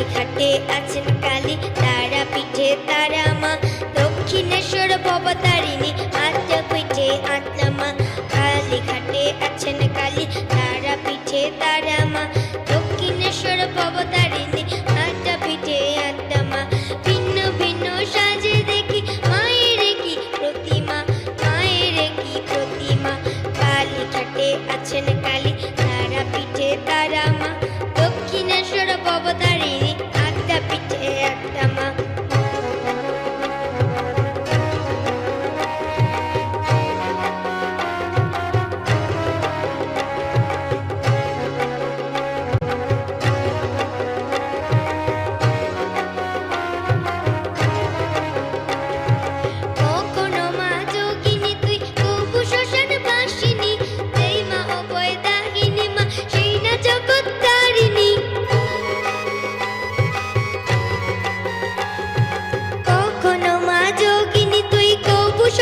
কালীঘাটে আছেন কালী তারা পিঠে তারা মা। দক্ষিণেশ্বর ভবতারিণী আত্মা পিঠে আত্মা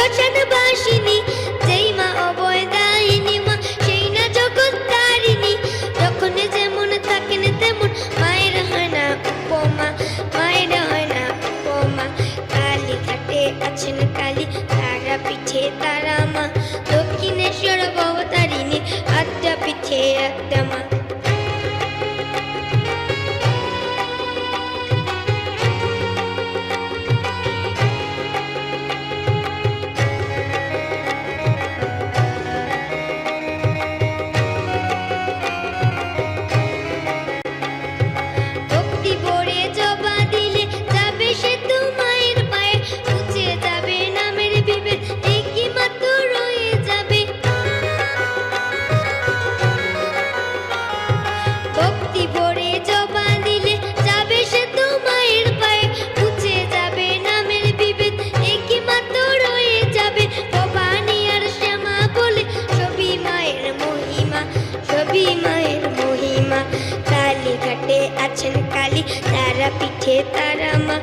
শ্মশান বাসিনী, যেই মা অভয় দাহিনী মা, সেই না জগৎ তারিণী। যখন যেমন থাকেন তেমন মায়ের হয় না উপমা, মায়ের হয় না উপমা। কালী ঘাটে আছেন কালী, তারা পিঠে তারা মা। দক্ষিণেশ্বর ভবতারিণী আড্ডা পিঠে আড্ডা তারা মা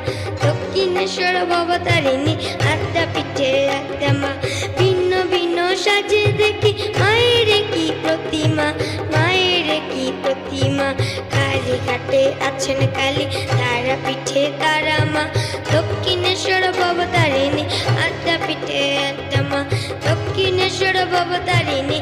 দক্ষিণেশ্বর ভবতারিণী আড্ডা পিঠে আড্ডা মা ভিন্ন ভিন্ন সাজে দেখি মায়ের কি প্রতিমা, মায়ের কি প্রতিমা। কালী ঘাটে আছেন কালী, তারা পিঠে তারা মা দক্ষিণেশ্বর ভবতারিণী আড্ডা পিঠে আড্ডা মা দক্ষিণেশ্বর ভবতারিণী